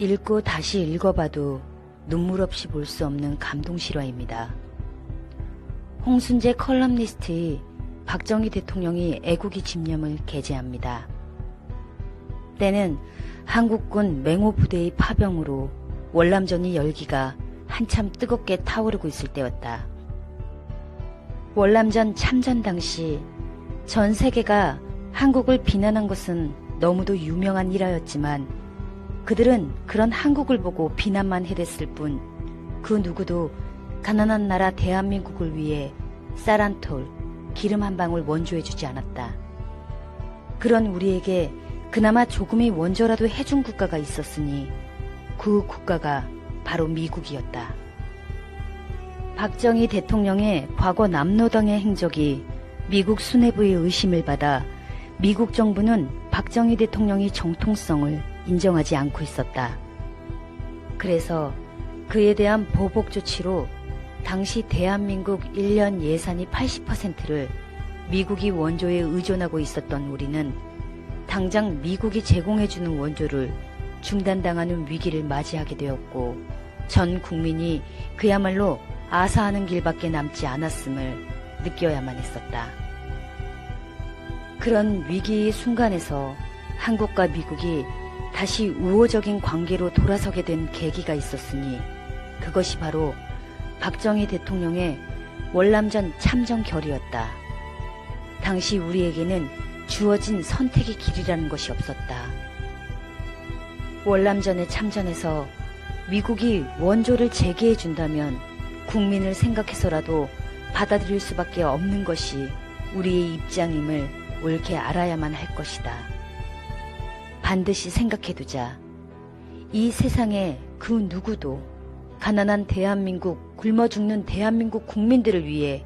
읽고 다시 읽어봐도 눈물 없이 볼 수 없는 감동 실화입니다. 홍순재 컬럼니스트의 박정희 대통령이 애국의 집념을 게재합니다. 때는 한국군 맹호부대의 파병으로 월남전이 열기가 한참 뜨겁게 타오르고 있을 때였다. 월남전 참전 당시 전 세계가 한국을 비난한 것은 너무도 유명한 일화였지만 그들은 그런 한국을 보고 비난만 해댔을 뿐 그 누구도 가난한 나라 대한민국을 위해 쌀 한 톨, 기름 한 방울 원조해주지 않았다. 그런 우리에게 그나마 조금의 원조라도 해준 국가가 있었으니 그 국가가 바로 미국이었다. 박정희 대통령의 과거 남노당의 행적이 미국 수뇌부의 의심을 받아 미국 정부는 박정희 대통령의 정통성을 인정하지 않고 있었다. 그래서 그에 대한 보복 조치로 당시 대한민국 1년 예산이 80%를 미국이 원조에 의존하고 있었던 우리는 당장 미국이 제공해주는 원조를 중단당하는 위기를 맞이하게 되었고 전 국민이 그야말로 아사하는 길밖에 남지 않았음을 느껴야만 했었다. 그런 위기의 순간에서 한국과 미국이 다시 우호적인 관계로 돌아서게 된 계기가 있었으니 그것이 바로 박정희 대통령의 월남전 참전 결의였다. 당시 우리에게는 주어진 선택의 길이라는 것이 없었다. 월남전에 참전해서 미국이 원조를 재개해 준다면 국민을 생각해서라도 받아들일 수밖에 없는 것이 우리의 입장임을 옳게 알아야만 할 것이다. 반드시 생각해두자. 이 세상에 그 누구도 가난한 대한민국, 굶어 죽는 대한민국 국민들을 위해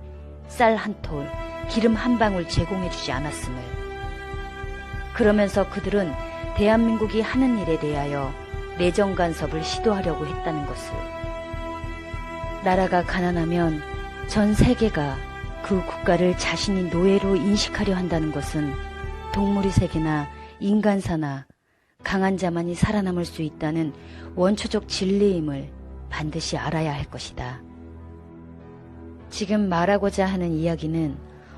쌀 한 톨, 기름 한 방울 제공해주지 않았음을. 그러면서 그들은 대한민국이 하는 일에 대하여 내정 간섭을 시도하려고 했다는 것을. 나라가 가난하면 전 세계가 그 국가를 자신이 노예로 인식하려 한다는 것은 동물의 세계나 인간사나 강한 자만이 살아남을 수 있다는 원초적 진리임을 반드시 알아야 할 것이다. 지금 말하고자 하는 이야기는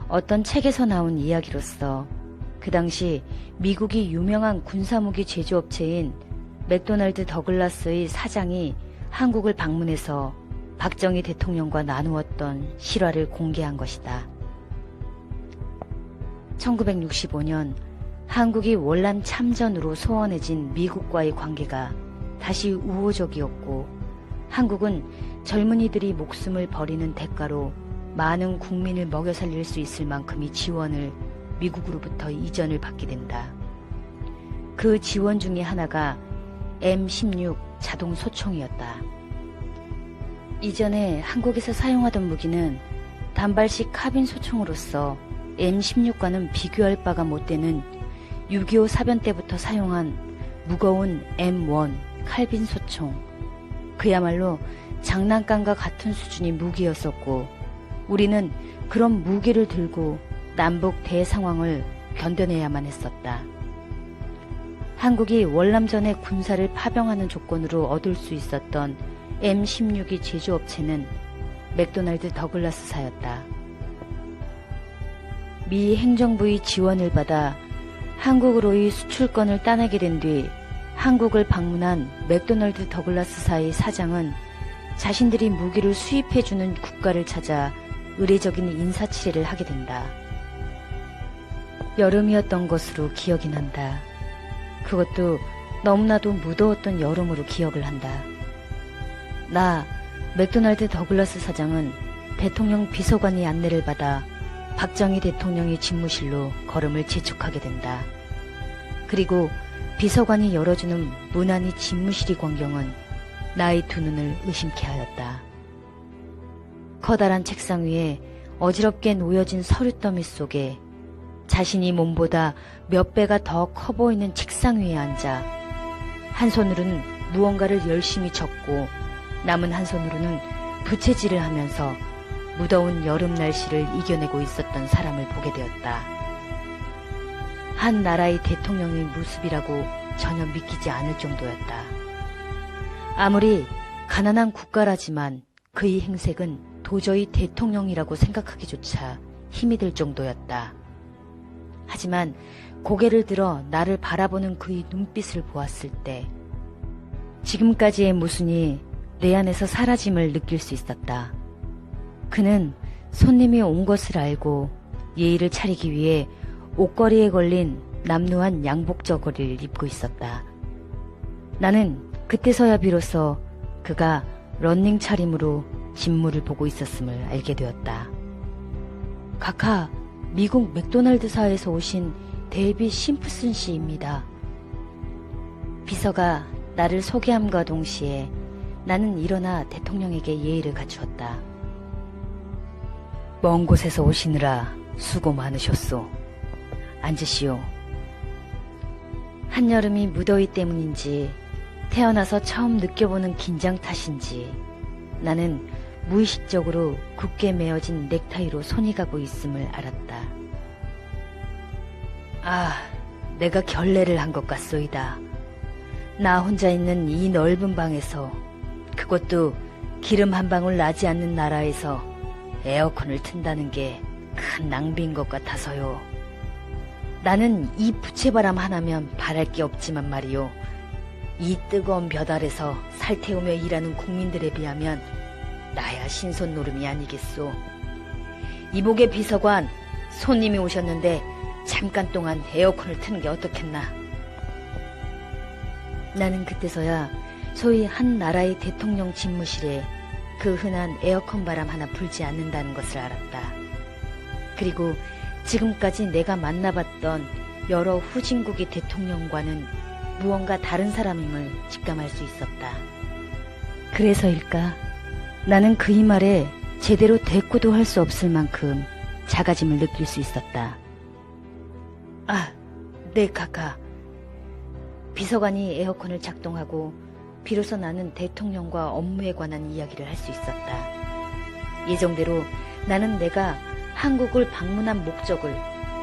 어떤 책에서 나온 이야기로서 그 당시 미국이 유명한 군사무기 제조업체인 맥도날드 더글라스의 사장이 한국을 방문해서 박정희 대통령과 나누었던 실화를 공개한 것이다. 1965년 한국이 월남 참전으로 소원해진 미국과의 관계가 다시 우호적이었고 한국은 젊은이들이 목숨을 버리는 대가로 많은 국민을 먹여 살릴 수 있을 만큼의 지원을 미국으로부터 이전을 받게 된다. 그 지원 중의 하나가 M16 자동 소총이었다. 이전에 한국에서 사용하던 무기는 단발식 카빈 소총으로서 M16과는 비교할 바가 못 되는 6.25 사변 때부터 사용한 무거운 M1 칼빈 소총. 그야말로 장난감과 같은 수준의 무기였었고 우리는 그런 무기를 들고 남북 대상황을 견뎌내야만 했었다. 한국이 월남전의 군사를 파병하는 조건으로 얻을 수 있었던 M16의 제조업체는 맥도날드 더글라스사였다. 미 행정부의 지원을 받아 한국으로의 수출권을 따내게 된 뒤 한국을 방문한 맥도날드 더글라스사의 사장은 자신들이 무기를 수입해주는 국가를 찾아 의례적인 인사치레를 하게 된다. 여름이었던 것으로 기억이 난다. 그것도 너무나도 무더웠던 여름으로 기억을 한다. 나 맥도날드 더글라스 사장은 대통령 비서관의 안내를 받아 박정희 대통령의 집무실로 걸음을 재촉하게 된다. 그리고 비서관이 열어주는 무난히 집무실의 광경은 나의 두 눈을 의심케 하였다. 커다란 책상 위에 어지럽게 놓여진 서류 더미 속에 자신이 몸보다 몇 배가 더 커 보이는 책상 위에 앉아 한 손으로는 무언가를 열심히 적고 남은 한 손으로는 부채질을 하면서 무더운 여름 날씨를 이겨내고 있었던 사람을 보게 되었다. 한 나라의 대통령의 모습이라고 전혀 믿기지 않을 정도였다. 아무리 가난한 국가라지만 그의 행색은 도저히 대통령이라고 생각하기조차 힘이 들 정도였다. 하지만 고개를 들어 나를 바라보는 그의 눈빛을 보았을 때 지금까지의 모순이 내 안에서 사라짐을 느낄 수 있었다. 그는 손님이 온 것을 알고 예의를 차리기 위해 옷걸이에 걸린 남루한 양복 저고리를 입고 있었다. 나는 그때서야 비로소 그가 런닝 차림으로 진무를 보고 있었음을 알게 되었다. 카카, 미국 맥도날드사에서 오신 데이비 심프슨 씨입니다. 비서가 나를 소개함과 동시에 나는 일어나 대통령에게 예의를 갖추었다. 먼 곳에서 오시느라 수고 많으셨소. 앉으시오. 한여름이 무더위 때문인지 태어나서 처음 느껴보는 긴장 탓인지 나는 무의식적으로 굳게 메어진 넥타이로 손이 가고 있음을 알았다. 아, 내가 결례를 한 것 같소이다. 나 혼자 있는 이 넓은 방에서 그것도 기름 한 방울 나지 않는 나라에서 에어컨을 튼다는 게 큰 낭비인 것 같아서요. 나는 이 부채바람 하나면 바랄 게 없지만 말이요. 이 뜨거운 볕 아래서 살 태우며 일하는 국민들에 비하면 나야 신선 노름이 아니겠소. 이복의 비서관, 손님이 오셨는데 잠깐 동안 에어컨을 트는 게 어떻겠나. 나는 그때서야 소위 한 나라의 대통령 집무실에 그 흔한 에어컨 바람 하나 불지 않는다는 것을 알았다. 그리고 지금까지 내가 만나봤던 여러 후진국의 대통령과는 무언가 다른 사람임을 직감할 수 있었다. 그래서일까? 나는 그 이 말에 제대로 대꾸도 할 수 없을 만큼 작아짐을 느낄 수 있었다. 아, 네, 카카. 비서관이 에어컨을 작동하고 비로소 나는 대통령과 업무에 관한 이야기를 할 수 있었다. 예정대로 나는 내가 한국을 방문한 목적을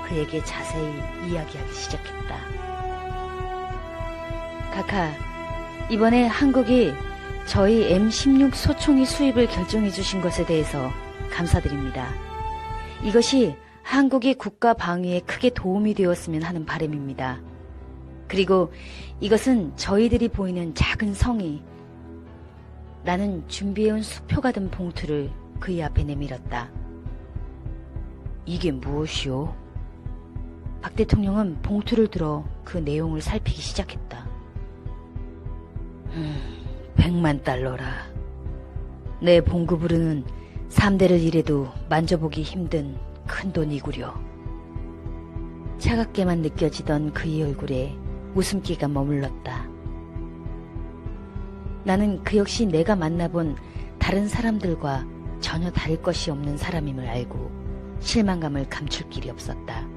그에게 자세히 이야기하기 시작했다. 카카, 이번에 한국이 저희 M16 소총이 수입을 결정해 주신 것에 대해서 감사드립니다. 이것이 한국의 국가 방위에 크게 도움이 되었으면 하는 바람입니다. 그리고 이것은 저희들이 보이는 작은 성이 나는 준비해온 수표 가 든 봉투를 그의 앞에 내밀었다. 이게 무엇이오? 박 대통령은 봉투를 들어 그 내용을 살피기 시작했다. 음, 백만 달러라. 내 봉급으로는 3대를 일해도 만져보기 힘든 큰 돈이구려. 차갑게만 느껴지던 그의 얼굴에 웃음기가 머물렀다. 나는 그 역시 내가 만나본 다른 사람들과 전혀 다를 것이 없는 사람임을 알고 실망감을 감출 길이 없었다.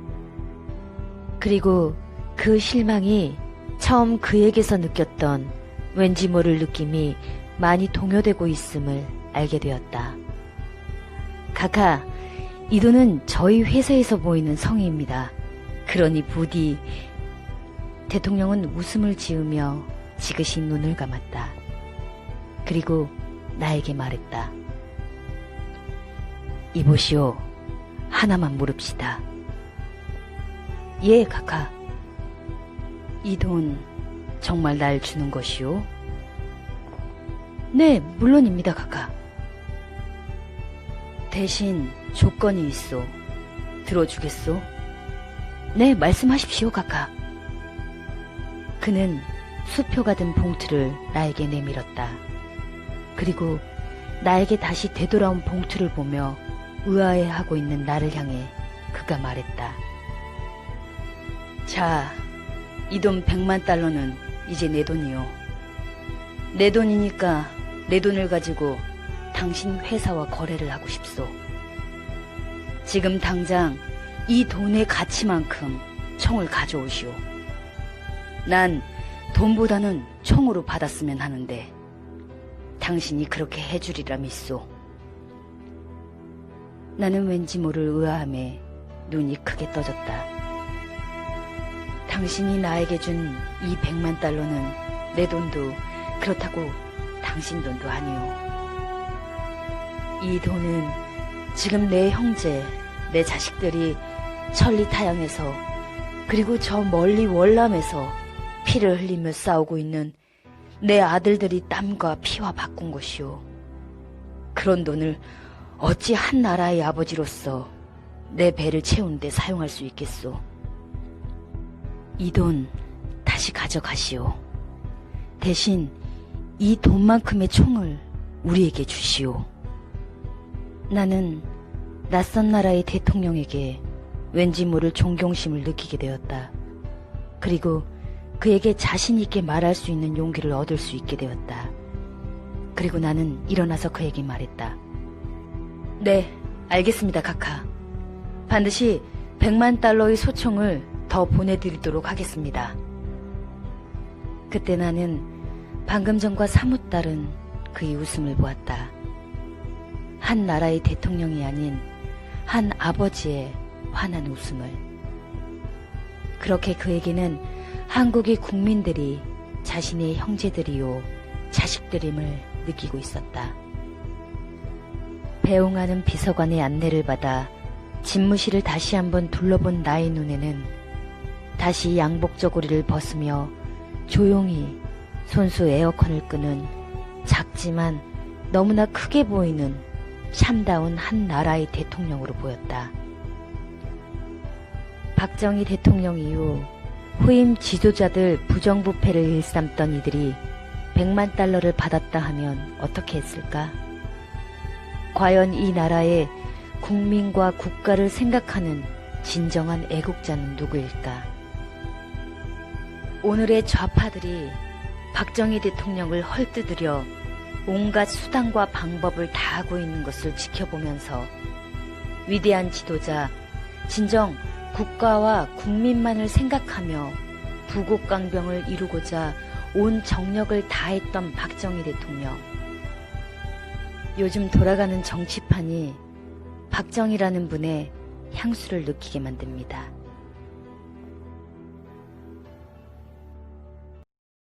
그리고 그 실망이 처음 그에게서 느꼈던 왠지 모를 느낌이 많이 동요되고 있음을 알게 되었다. 카카, 이 돈은 저희 회사에서 보이는 성의입니다. 그러니 부디 대통령은 웃음을 지으며 지그시 눈을 감았다. 그리고 나에게 말했다. 이보시오. 하나만 물읍시다. 예, 카카. 이 돈 정말 날 주는 것이오? 네, 물론입니다, 카카. 대신 조건이 있어. 들어주겠소? 네, 말씀하십시오, 카카. 그는 수표가 든 봉투를 나에게 내밀었다. 그리고 나에게 다시 되돌아온 봉투를 보며 의아해하고 있는 나를 향해 그가 말했다. 자, 이 돈 100만 달러는 이제 내 돈이요. 내 돈이니까 내 돈을 가지고 당신 회사와 거래를 하고 싶소. 지금 당장 이 돈의 가치만큼 총을 가져오시오. 난 돈보다는 총으로 받았으면 하는데 당신이 그렇게 해주리라 믿소. 나는 왠지 모를 의아함에 눈이 크게 떠졌다. 당신이 나에게 준 이 백만 달러는 내 돈도 그렇다고 당신 돈도 아니오. 이 돈은 지금 내 형제, 내 자식들이 천리 타양에서 그리고 저 멀리 월남에서 피를 흘리며 싸우고 있는 내 아들들이 땀과 피와 바꾼 것이오. 그런 돈을 어찌 한 나라의 아버지로서 내 배를 채우는데 사용할 수 있겠소. 이 돈 다시 가져가시오. 대신 이 돈만큼의 총을 우리에게 주시오. 나는 낯선 나라의 대통령에게 왠지 모를 존경심을 느끼게 되었다. 그리고 그에게 자신 있게 말할 수 있는 용기를 얻을 수 있게 되었다. 그리고 나는 일어나서 그에게 말했다. 네, 알겠습니다, 카카. 반드시 100만 달러의 소총을 더 보내드리도록 하겠습니다. 그때 나는 방금 전과 사뭇 다른 그의 웃음을 보았다. 한 나라의 대통령이 아닌 한 아버지의 환한 웃음을. 그렇게 그에게는 한국의 국민들이 자신의 형제들이요, 자식들임을 느끼고 있었다. 배웅하는 비서관의 안내를 받아 집무실을 다시 한번 둘러본 나의 눈에는 다시 양복 저고리를 벗으며 조용히 손수 에어컨을 끄는 작지만 너무나 크게 보이는 참다운 한 나라의 대통령으로 보였다. 박정희 대통령 이후 후임 지도자들 부정부패를 일삼던 이들이 100만 달러를 받았다 하면 어떻게 했을까? 과연 이 나라의 국민과 국가를 생각하는 진정한 애국자는 누구일까? 오늘의 좌파들이 박정희 대통령을 헐뜯으려 온갖 수단과 방법을 다하고 있는 것을 지켜보면서 위대한 지도자, 진정 국가와 국민만을 생각하며 부국강병을 이루고자 온 정력을 다했던 박정희 대통령. 요즘 돌아가는 정치판이 박정희라는 분의 향수를 느끼게 만듭니다.